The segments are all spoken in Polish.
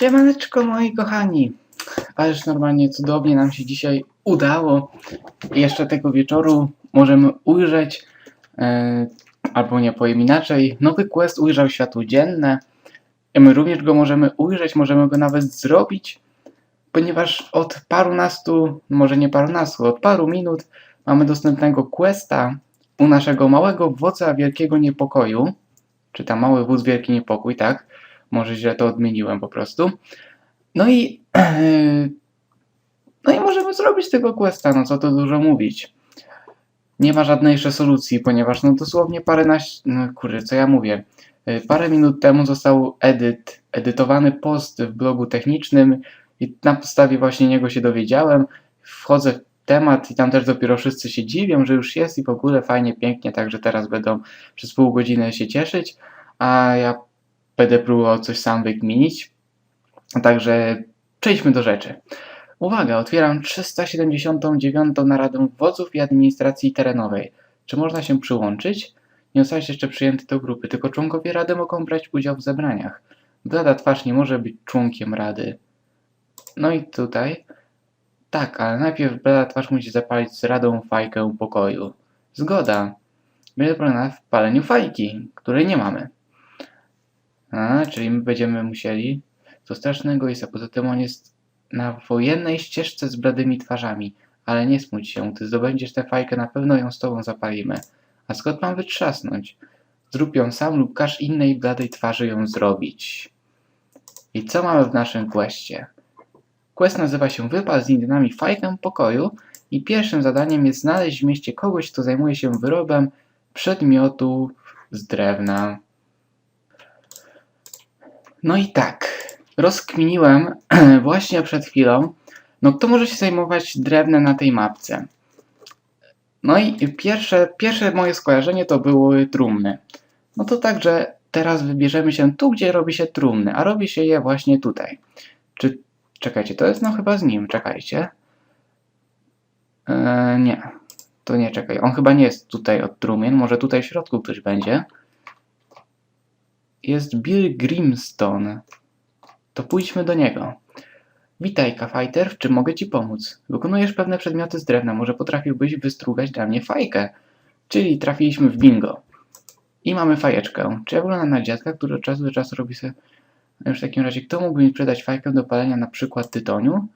Siemaneczko moi kochani. Ależ normalnie cudownie nam się dzisiaj udało. Jeszcze tego wieczoru możemy ujrzeć, e, albo nie powiem inaczej, nowy quest ujrzał światło dzienne. I my również go możemy ujrzeć, możemy go nawet zrobić, ponieważ od parunastu, może nie parunastu, od paru minut mamy dostępnego questa u naszego małego wodza wielkiego niepokoju. Czy tam mały wódz wielki niepokój, tak? Może źle to odmieniłem po prostu. No i. No i możemy zrobić tego questa, no co tu dużo mówić. Nie ma żadnej resolucji, ponieważ no dosłownie parę naś... No kurde, co ja mówię. Y, Parę minut temu został edyt, edytowany post w blogu technicznym i na podstawie właśnie niego się dowiedziałem. Wchodzę w temat i tam też dopiero wszyscy się dziwią, że już jest i w ogóle fajnie, pięknie, także teraz będą przez pół godziny się cieszyć, a ja będę próbował coś sam wykminić. Także przejdźmy do rzeczy. Uwaga, otwieram 379. naradę wodzów i administracji terenowej. Czy można się przyłączyć? Nie zostałeś jeszcze przyjęty do grupy, tylko członkowie rady mogą brać udział w zebraniach. Blada twarz nie może być członkiem rady. No i tutaj. Tak, ale najpierw blada twarz musi zapalić z radą fajkę pokoju. Zgoda. Będzie problem w paleniu fajki, której nie mamy. A, czyli my będziemy musieli. Co strasznego jest, a poza tym on jest na wojennej ścieżce z bladymi twarzami. Ale nie smuć się, ty zdobędziesz tę fajkę, na pewno ją z tobą zapalimy. A skąd mam wytrzasnąć? Zrób ją sam lub każ innej bladej twarzy ją zrobić. I co mamy w naszym questie? Quest nazywa się Wypal z Indynami fajkę pokoju i pierwszym zadaniem jest znaleźć w mieście kogoś, kto zajmuje się wyrobem przedmiotów z drewna. No i tak, rozkminiłem właśnie przed chwilą, no kto może się zajmować drewnem na tej mapce. No i pierwsze, pierwsze moje skojarzenie to były trumny. No to także teraz wybierzemy się tu, gdzie robi się trumny, a robi się je właśnie tutaj. Czy, czekajcie, to jest no chyba z nim, czekajcie. Eee, nie, to nie, czekaj, on chyba nie jest tutaj od trumien, może tutaj w środku ktoś będzie. Jest Bill Grimstone. To pójdźmy do niego. Witaj, K-Fighter, w czym mogę ci pomóc? Wykonujesz pewne przedmioty z drewna, może potrafiłbyś wystrugać dla mnie fajkę. Czyli trafiliśmy w bingo. I mamy fajeczkę. Czy ja wyglądam na dziadka, który od czasu do czasu robi sobie... Już w takim razie, kto mógłby mi sprzedać fajkę do palenia na przykład tytoniu?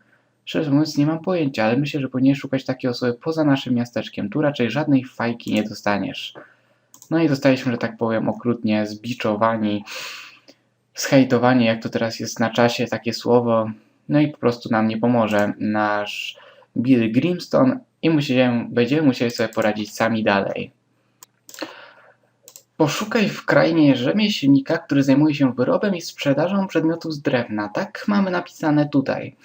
Szczerze mówiąc, nie mam pojęcia, ale myślę, że powinieneś szukać takiej osoby poza naszym miasteczkiem. Tu raczej żadnej fajki nie dostaniesz. No i zostaliśmy, że tak powiem, okrutnie zbiczowani, zhejtowani, jak to teraz jest na czasie takie słowo. No i po prostu nam nie pomoże nasz Bill Grimstone i będziemy musieli sobie poradzić sami dalej. Poszukaj w krainie rzemieślnika, który zajmuje się wyrobem i sprzedażą przedmiotów z drewna. Tak mamy napisane tutaj.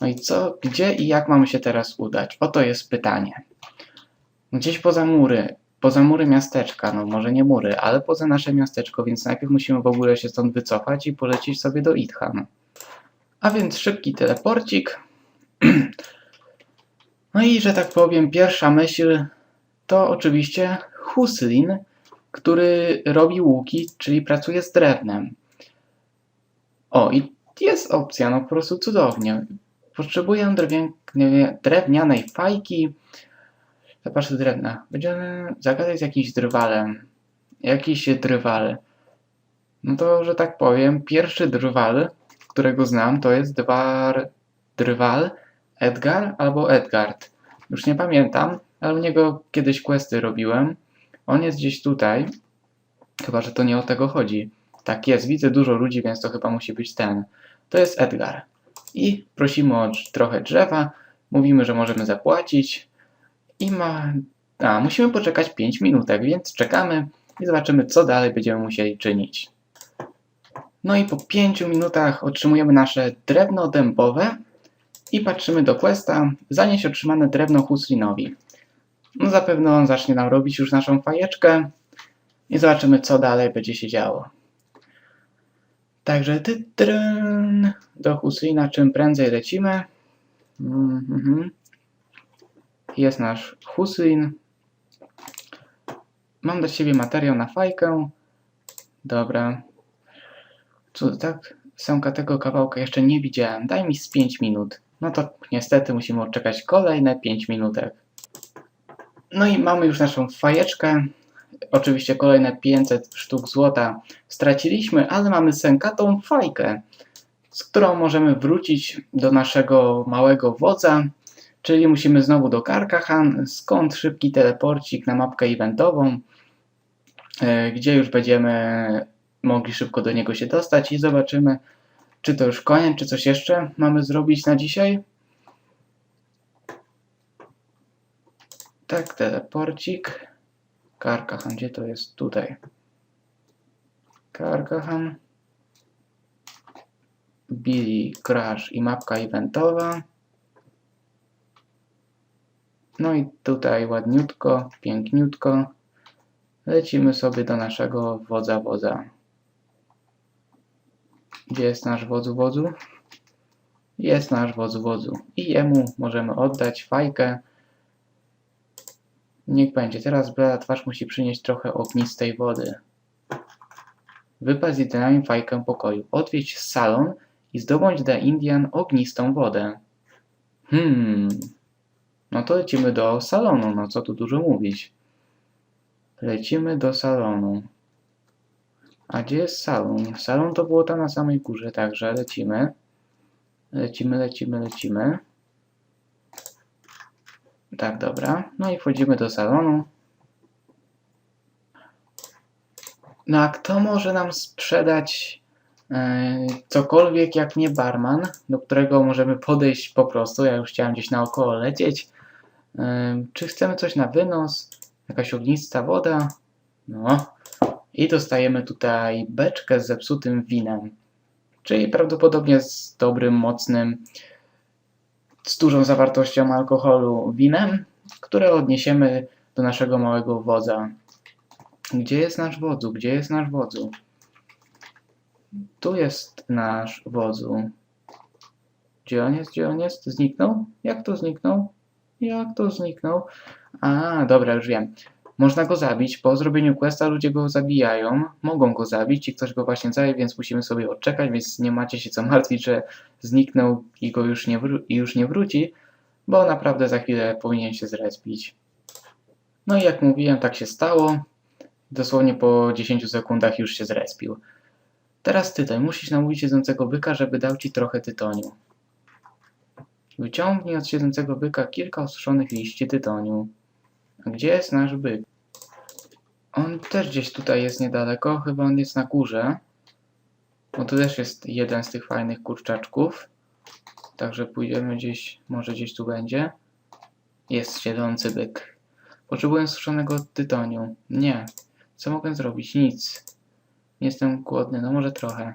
No i co, gdzie i jak mamy się teraz udać? Oto jest pytanie. Gdzieś poza mury, poza mury miasteczka, no może nie mury, ale poza nasze miasteczko, więc najpierw musimy w ogóle się stąd wycofać i polecieć sobie do Idhan. A więc szybki teleporcik. No i, że tak powiem, pierwsza myśl to oczywiście Huslin, który robi łuki, czyli pracuje z drewnem. O, i jest opcja, no po prostu cudownie. Potrzebuję drewnianej fajki. Zobacz drewna. Będziemy zagadać z jakimś drwalem. Jakiś drwal. No to, że tak powiem, pierwszy drwal, którego znam, to jest dwar, drwal Edgar albo Edgard. Już nie pamiętam, ale u niego kiedyś questy robiłem. On jest gdzieś tutaj. Chyba, że to nie o tego chodzi. Tak jest, widzę dużo ludzi, więc to chyba musi być ten. To jest Edgar. I prosimy o trochę drzewa. Mówimy, że możemy zapłacić. I ma. A, musimy poczekać 5 minutek, więc czekamy i zobaczymy, co dalej będziemy musieli czynić. No i po 5 minutach otrzymujemy nasze drewno dębowe i patrzymy do questa. Zanieś otrzymane drewno Huslinowi. No zapewne on zacznie nam robić już naszą fajeczkę i zobaczymy, co dalej będzie się działo. Także ty, tryn, do Huslina czym prędzej lecimy. Mhm. Jest nasz Huslin. Mam dla ciebie materiał na fajkę. Dobra. Co tak? Semka tego kawałka jeszcze nie widziałem. Daj mi z 5 minut. No to niestety musimy odczekać kolejne 5 minutek. No i mamy już naszą fajeczkę. Oczywiście kolejne 500 sztuk złota straciliśmy, ale mamy sękatą fajkę, z którą możemy wrócić do naszego małego wodza, czyli musimy znowu do Karkahan, skąd szybki teleporcik na mapkę eventową, e, gdzie już będziemy mogli szybko do niego się dostać i zobaczymy, czy to już koniec, czy coś jeszcze mamy zrobić na dzisiaj. Tak, teleporcik. Karkahan, gdzie to jest? Tutaj. Karkahan. Billy, Crash i mapka eventowa. No i tutaj ładniutko, piękniutko. Lecimy sobie do naszego wodza wodza. Gdzie jest nasz wodzu wodzu? Jest nasz wodzu wodzu. I jemu możemy oddać fajkę. Niech będzie. Teraz blada twarz musi przynieść trochę ognistej wody. Wypad z jedyną fajkę pokoju. Odwiedź salon i zdobądź dla Indian ognistą wodę. Hmm. No to lecimy do salonu. No co tu dużo mówić. Lecimy do salonu. A gdzie jest salon? Salon to było tam na samej górze, także lecimy. Lecimy, lecimy, lecimy. Tak, dobra. No i wchodzimy do salonu. No a kto może nam sprzedać e, cokolwiek jak nie barman, do którego możemy podejść po prostu, ja już chciałem gdzieś naokoło lecieć. Czy chcemy coś na wynos? Jakaś ognista woda? No. I dostajemy tutaj beczkę z zepsutym winem. Czyli prawdopodobnie z dobrym, mocnym, z dużą zawartością alkoholu winem, które odniesiemy do naszego małego wodza. Gdzie jest nasz wodzu? Gdzie jest nasz wodzu? Tu jest nasz wodzu. Gdzie on jest? Gdzie on jest? Zniknął? Jak to zniknął? Jak to zniknął? A, dobra, już wiem. Można go zabić. Po zrobieniu questa ludzie go zabijają. Mogą go zabić i ktoś go właśnie zaje, więc musimy sobie odczekać, więc nie macie się co martwić, że zniknął i go już nie, wró- i już nie wróci, bo naprawdę za chwilę powinien się zrespić. No i jak mówiłem, tak się stało. Dosłownie po 10 sekundach już się zrespił. Teraz tytoń. Musisz namówić siedzącego byka, żeby dał ci trochę tytoniu. Wyciągnij od siedzącego byka kilka osuszonych liści tytoniu. A Gdzie jest nasz byk? On też gdzieś tutaj jest niedaleko, chyba on jest na górze. Bo tu też jest jeden z tych fajnych kurczaczków. Także pójdziemy gdzieś, może gdzieś tu będzie. Jest siedzący byk. Potrzebuję suszonego tytoniu. Nie. Co mogę zrobić? Nic. Nie jestem głodny, no może trochę.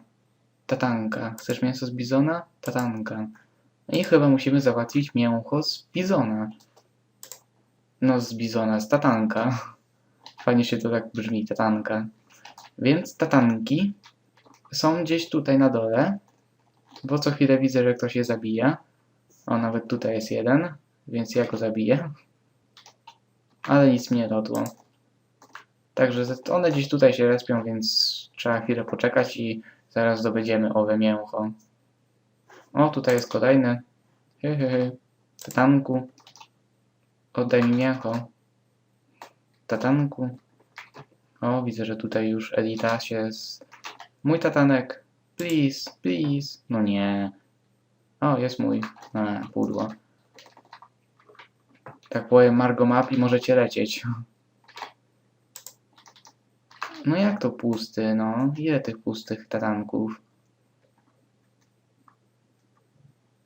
Tatanka. Chcesz mięso z bizona? Tatanka. I chyba musimy załatwić mięcho z bizona. No, z bizona, z tatanka. Fajnie się to tak brzmi, tatanka. Więc tatanki są gdzieś tutaj na dole, bo co chwilę widzę, że ktoś je zabija. O, nawet tutaj jest jeden, więc ja go zabiję. Ale nic mi nie dodło. Także one gdzieś tutaj się respią, więc trzeba chwilę poczekać i zaraz zdobędziemy owe mięcho. O, tutaj jest kolejny. Hy. Tatanku. Oddaj mi mięcho. Tatanku. O, widzę, że tutaj już Elita się z... Mój tatanek. Please, please. No nie. O, jest mój. A, pudło. Tak powiem, Margo Map i możecie lecieć. No jak to pusty, no? Ile tych pustych tatanków?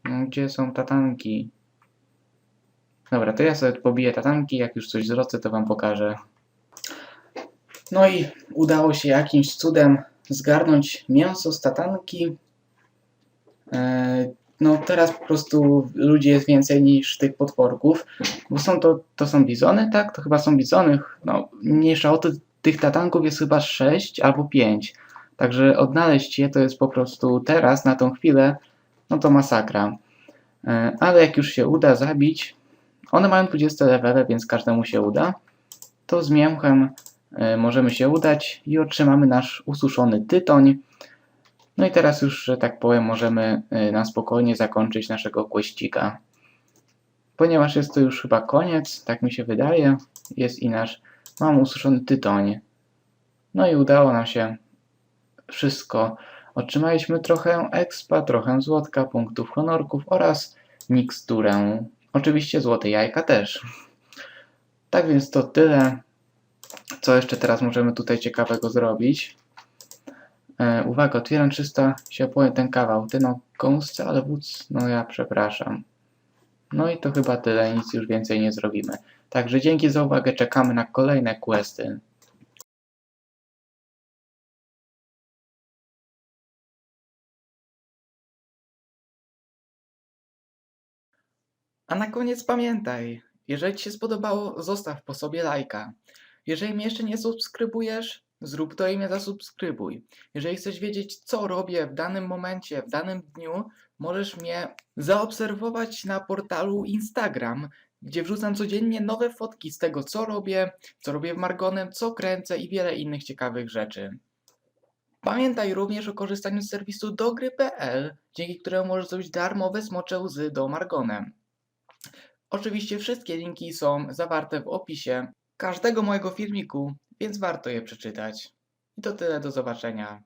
No, gdzie są tatanki? Dobra, to ja sobie pobiję tatanki, jak już coś zrocę, to wam pokażę. No i udało się jakimś cudem zgarnąć mięso z tatanki. E, No teraz po prostu ludzi jest więcej niż tych potworków, bo są to, to są bizony, tak? To chyba są bizony. No, mniejsza o to, tych tatanków jest chyba 6 albo 5. Także odnaleźć je to jest po prostu teraz, na tą chwilę, no to masakra. E, Ale jak już się uda zabić, one mają 20 levele, więc każdemu się uda, to z mięchem e, możemy się udać i otrzymamy nasz ususzony tytoń. No i teraz już, że tak powiem, możemy y, na spokojnie zakończyć naszego kłeścika. Ponieważ jest to już chyba koniec, tak mi się wydaje, jest i nasz, mam ususzony tytoń. No i udało nam się wszystko. Otrzymaliśmy trochę expa, trochę złotka, punktów honorków oraz miksturę. Oczywiście złote jajka też. Tak więc to tyle. Co jeszcze teraz możemy tutaj ciekawego zrobić? E, uwaga, otwieram 300 się opowiem ten kawał. Ty no, kąsce, ale wódz, no ja przepraszam. No i to chyba tyle, nic już więcej nie zrobimy. Także dzięki za uwagę, czekamy na kolejne questy. A na koniec pamiętaj, jeżeli Ci się spodobało, zostaw po sobie lajka. Jeżeli mnie jeszcze nie subskrybujesz, zrób to i mnie zasubskrybuj. Jeżeli chcesz wiedzieć, co robię w danym momencie, w danym dniu, możesz mnie zaobserwować na portalu Instagram, gdzie wrzucam codziennie nowe fotki z tego, co robię, co robię w Margonem, co kręcę i wiele innych ciekawych rzeczy. Pamiętaj również o korzystaniu z serwisu dogry.pl, dzięki któremu możesz zrobić darmowe smocze łzy do Margonem. Oczywiście wszystkie linki są zawarte w opisie każdego mojego filmiku, więc warto je przeczytać. I to tyle, do zobaczenia.